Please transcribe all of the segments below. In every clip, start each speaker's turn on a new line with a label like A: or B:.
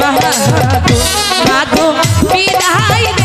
A: মাগো মাগো বিদায়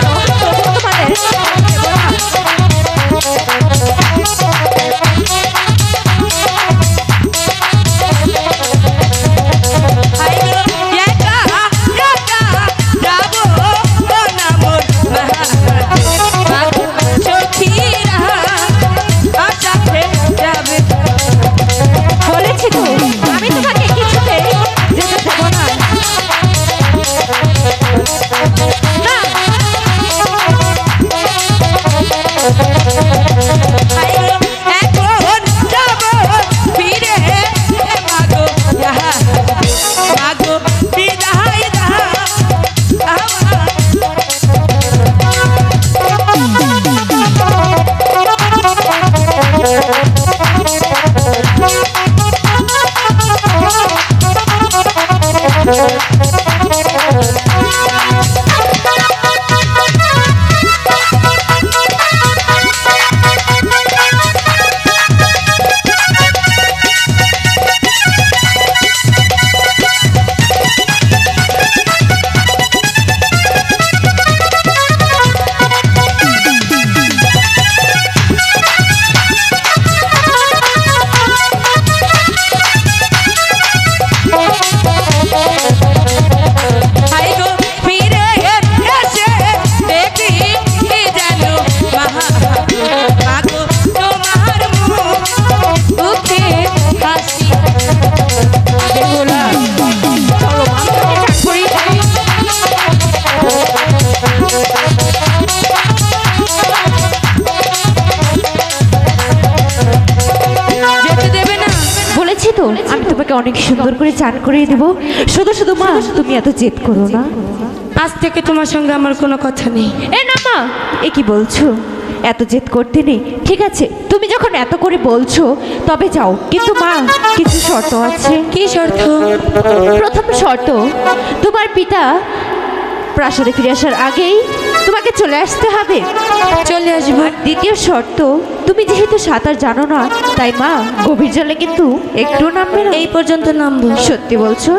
B: কিছু করো না কেন তবু বলেছি তো? আমি তোমাকে অনেক সুন্দর করে চান করিয়ে দেবো। শুধু শুধু মা তুমি এত জেদ করো না।
A: আজ থেকে তোমার সঙ্গে আমার কোনো কথা নেই।
B: এ না মা এ কি বলছো? এত জেদ করতে নেই। ঠিক আছে তুমি যখন এত করে বলছো তবে যাও। কিন্তু মা কিছু শর্ত আছে।
A: কি শর্ত?
B: প্রথম শর্ত তোমার পিতা প্রাসাদে ফিরে আসার আগেই তোমাকে চলে আসতে হবে।
A: চলে আসব।
B: দ্বিতীয় শর্ত তুমি যেহেতু সাঁতার জানো না তাই মা গভীর জলে কিন্তু একটু নামবে না।
A: এই পর্যন্ত নামবো।
B: সত্যি বলছো?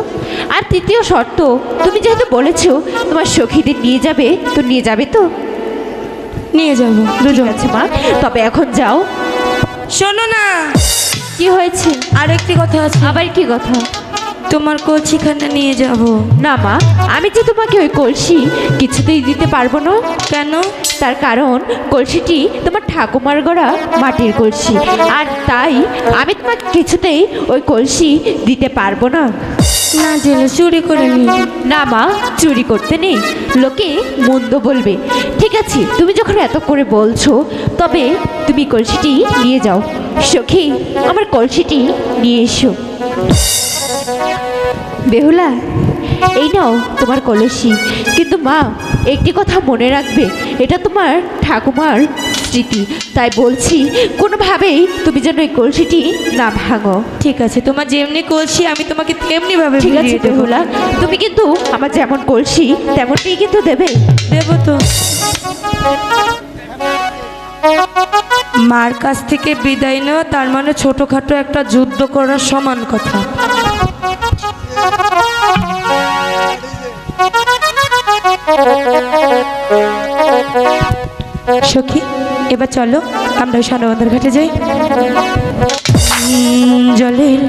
B: আর তৃতীয় শর্ত তুমি যেহেতু বলেছ তোমার সখীদের নিয়ে যাবে তো নিয়ে যাবে তো?
A: নিয়ে যাব
B: দুজন। আছে মা তবে এখন যাও।
A: শোনো না।
B: কি হয়েছে?
A: আর একটি কথা আছে।
B: আবার কি কথা?
A: তোমার কলসিখানে নিয়ে যাব।
B: না মা আমি যে তোমাকে ওই কলসি কিছুতেই দিতে পারব না।
A: কেন?
B: তার কারণ কলসিটি তোমার ঠাকুমার গড়া মাটির কলসি। আর তাই আমি তোমাকে কিছুতেই ওই কলসি দিতে পারব না।
A: না জেলে চুরি করে নি।
B: না মা চুরি করতে নেই। লোকে মন্দ বলবে। ঠিক আছে তুমি যখন এত করে বলছো তবে তুমি কলসিটি নিয়ে যাও। সখী আমার কলসিটি নিয়ে এসো। বেহুলা এই নাও তোমার কলসি। কিন্তু মা একটি কথা মনে রাখবে এটা তোমার ঠাকুমার স্মৃতি। তাই বলছি কোনোভাবেই তুমি যেন এই কলসিটি না ভাঙো।
A: ঠিক আছে তোমার যেমনি কলসি আমি তোমাকে তেমনি ভাবে
B: ঠিক আছে বেহুলা তুমি কিন্তু আমার যেমন কলসি তেমনটাই কিন্তু দেবে।
A: দেবো তো। মার কাছ থেকে বিদায় নেওয়া তার মানে ছোটখাটো একটা যুদ্ধ করার সমান কথা। সখী এবার চলো আমরা সানবন্দর ঘাটে যাই। জলের